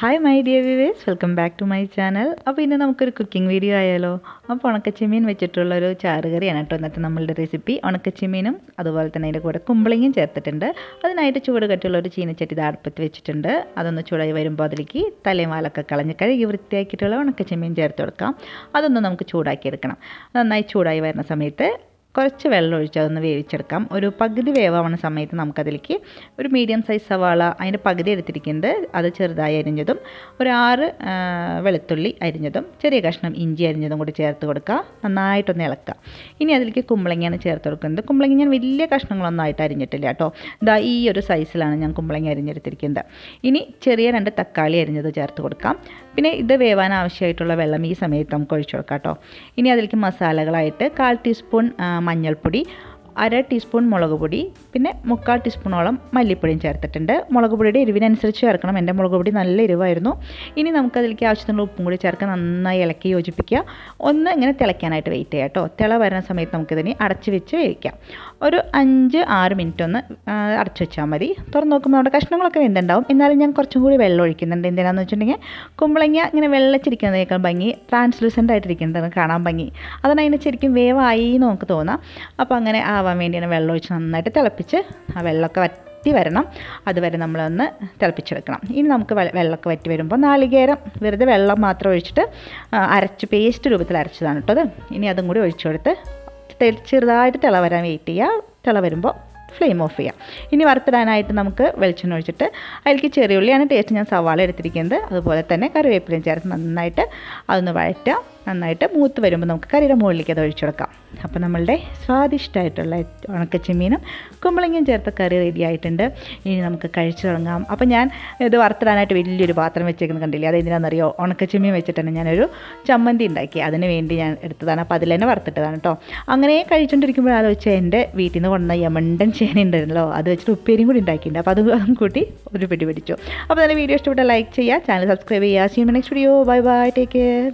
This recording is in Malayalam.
Hi my dear viewers welcome back to my channel അപ്പോൾ ഇന്ന് നമുക്കൊരു കുക്കിംഗ് വീഡിയോ ആയാലോ? അപ്പോൾ ഉണക്കച്ചെമ്മീൻ വെച്ചിട്ടുള്ളൊരു ചാറുകറിയാണ് കേട്ടോ ഇന്നത്തെ നമ്മളുടെ റെസിപ്പി ഉണക്കച്ചെമ്മീനും അതുപോലെ തന്നെ അതിന്റെ കൂടെ കുമ്പളങ്ങയും ചേർത്തിട്ടുണ്ട്. അതിനായിട്ട് ചൂട് കട്ടിയുള്ള ഒരു ചീനച്ചട്ടി അടുപ്പത്ത് വെച്ചിട്ടുണ്ട്. അതൊന്ന് ചൂടായി വരുമ്പോൾ അതിലേക്ക് തലേമാലൊക്കെ കളഞ്ഞ് കഴുകി വൃത്തിയാക്കിയിട്ടുള്ള ഉണക്കച്ചെമ്മീൻ ചേർത്ത് കൊടുക്കാം. അതൊന്ന് നമുക്ക് ചൂടാക്കിയെടുക്കണം. നന്നായി ചൂടായി വരുന്ന സമയത്ത് കുറച്ച് വെള്ളം ഒഴിച്ച് അതൊന്ന് വേവിച്ചെടുക്കാം. ഒരു പകുതി വേവാവുന്ന സമയത്ത് നമുക്കതിലേക്ക് ഒരു മീഡിയം സൈസ് സവാള അതിന്റെ പകുതി എടുത്തിരിക്കുന്നത് അത് ചെറുതായി അരിഞ്ഞതും ഒരു ആറ് വെളുത്തുള്ളി അരിഞ്ഞതും ചെറിയ കഷ്ണം ഇഞ്ചി അരിഞ്ഞതും കൂടി ചേർത്ത് കൊടുക്കുക. നന്നായിട്ടൊന്ന് ഇളക്കുക. ഇനി അതിലേക്ക് കുമ്പളങ്ങയാണ് ചേർത്ത് കൊടുക്കുന്നത്. കുമ്പളങ്ങ ഞാൻ വലിയ കഷ്ണങ്ങളൊന്നും ആയിട്ട് അരിഞ്ഞിട്ടില്ല കേട്ടോ. ഇതാ ഈ ഒരു സൈസിലാണ് ഞാൻ കുമ്പളങ്ങ അരിഞ്ഞെടുത്തിരിക്കുന്നത്. ഇനി ചെറിയ രണ്ട് തക്കാളി അരിഞ്ഞത് ചേർത്ത് കൊടുക്കാം. പിന്നെ ഇത് വേവാൻ ആവശ്യമായിട്ടുള്ള വെള്ളം ഈ സമയത്ത് നമുക്ക് ഒഴിച്ചു കൊടുക്കാം കേട്ടോ. ഇനി അതിലേക്ക് മസാലകളായിട്ട് കാൽ ടീസ്പൂൺ മഞ്ഞൾപ്പൊടി അര ടീസ്പൂൺ മുളക് പൊടി പിന്നെ മുക്കാൽ ടീസ്പൂണോളം മല്ലിപ്പൊടിയും ചേർത്തിട്ടുണ്ട്. മുളക് പൊടിയുടെ എരിവിനനുസരിച്ച് ചേർക്കണം. എന്റെ മുളക് പൊടി നല്ല എരിവായിരുന്നു. ഇനി നമുക്കതിലേക്ക് ആവശ്യത്തിനുള്ള ഉപ്പും കൂടി ചേർക്കാൻ നന്നായി ഇളക്കി യോജിപ്പിക്കുക. ഒന്ന് ഇങ്ങനെ തിളയ്ക്കാനായിട്ട് വെയിറ്റ് ചെയ്യാം കേട്ടോ. തിള വരുന്ന സമയത്ത് നമുക്കിതിനെ അടച്ച് വെച്ച് വേവിക്കാം. ഒരു അഞ്ച് ആറ് മിനിറ്റ് ഒന്ന് ആ, അടച്ച് വെച്ചാൽ മതി. തുറന്ന് നോക്കുമ്പോൾ നമ്മുടെ കഷ്ണങ്ങളൊക്കെ വെന്തുണ്ടാവും. എന്നാലും ഞാൻ കുറച്ചും കൂടി വെള്ളം ഒഴിക്കുന്നുണ്ട്. എന്തിനാണെന്ന് വെച്ചിട്ടുണ്ടെങ്കിൽ കുമ്പളങ്ങ ഇങ്ങനെ വെള്ളച്ചിരിക്കുന്നതിനേക്കാൾ ഭംഗി ട്രാൻസ്ലൂസന്റ് ആയിട്ടിരിക്കുന്നത് കാണാൻ ഭംഗി. അതാണ് അതിന് ശരിക്കും വേവായി എന്ന് നമുക്ക് തോന്നാം. അപ്പോൾ അങ്ങനെ ആവാൻ വേണ്ടിയാണ് വെള്ളം ഒഴിച്ച് നന്നായിട്ട് തിളപ്പിച്ച് ആ വെള്ളമൊക്കെ വറ്റി വരണം. അതുവരെ നമ്മളൊന്ന് തിളപ്പിച്ചെടുക്കണം. ഇനി നമുക്ക് വെള്ളമൊക്കെ വറ്റി വരുമ്പോൾ നാളികേരം വെറുതെ വെള്ളം മാത്രം ഒഴിച്ചിട്ട് അരച്ച് പേസ്റ്റ് രൂപത്തിൽ അരച്ചതാണ് കേട്ടോ ഇനി അതും കൂടി ഒഴിച്ചു കൊടുത്ത് ചെറുതായിട്ട് തിള വരാൻ വെയിറ്റ് ചെയ്യുക. തിള വരുമ്പോൾ ഫ്ലെയിം ഓഫ് ചെയ്യാം. ഇനി വറുത്തിടാനായിട്ട് നമുക്ക് വെളിച്ചെണ്ണ ഒഴിച്ചിട്ട് അതിലേക്ക് ചെറിയുള്ളിയാണ് ടേസ്റ്റ് ഞാൻ സവാള എടുത്തിരിക്കുന്നത്. അതുപോലെ തന്നെ കറിവേപ്പിലയും ചേർത്ത് നന്നായിട്ട് അതൊന്ന് വഴറ്റാം. നന്നായിട്ട് മൂത്ത് വരുമ്പോൾ നമുക്ക് കറിയുടെ മുകളിലേക്ക് അത് ഒഴിച്ചു കൊടുക്കാം. അപ്പോൾ നമ്മളുടെ സ്വാദിഷ്ടമായിട്ടുള്ള ഉണക്കച്ചെമ്മീനും കുമ്പളങ്ങയും ചേർത്ത കറി റെഡി ആയിട്ടുണ്ട്. ഇനി നമുക്ക് കഴിച്ചു തുടങ്ങാം. അപ്പോൾ ഞാൻ ഇത് വറുത്തിടാനായിട്ട് വലിയൊരു പാത്രം വെച്ചേക്കുന്നത് കണ്ടില്ലേ? അത് എന്തിനാണെന്നറിയോ? ഉണക്കച്ചെമ്മീൻ വെച്ചിട്ടാണ് ഞാനൊരു ചമ്മന്തി ഉണ്ടാക്കി അതിന് വേണ്ടി ഞാൻ എടുത്തതാണ്. അപ്പോൾ അതിൽ തന്നെ വറുത്തിട്ടതാണ് കേട്ടോ. അങ്ങനെ കഴിച്ചുകൊണ്ടിരിക്കുമ്പോൾ ആലോചിച്ച എന്റെ വീട്ടിൽ നിന്ന് കൊണ്ടുവന്ന യമണ്ടൻ ചേന ഉണ്ടായിരുന്നല്ലോ അത് വെച്ചിട്ട് ഉപ്പേരിയും കൂടി ഉണ്ടാക്കിയിട്ടുണ്ട്. അപ്പോൾ അത് കൂട്ടി ഒരു പിടി പിടിച്ചു. അപ്പോൾ നല്ല വീഡിയോ ഇഷ്ടപ്പെട്ട ലൈക്ക് ചെയ്യുക ചാനൽ സബ്സ്ക്രൈബ് ചെയ്യുക. See in next video bye bye take care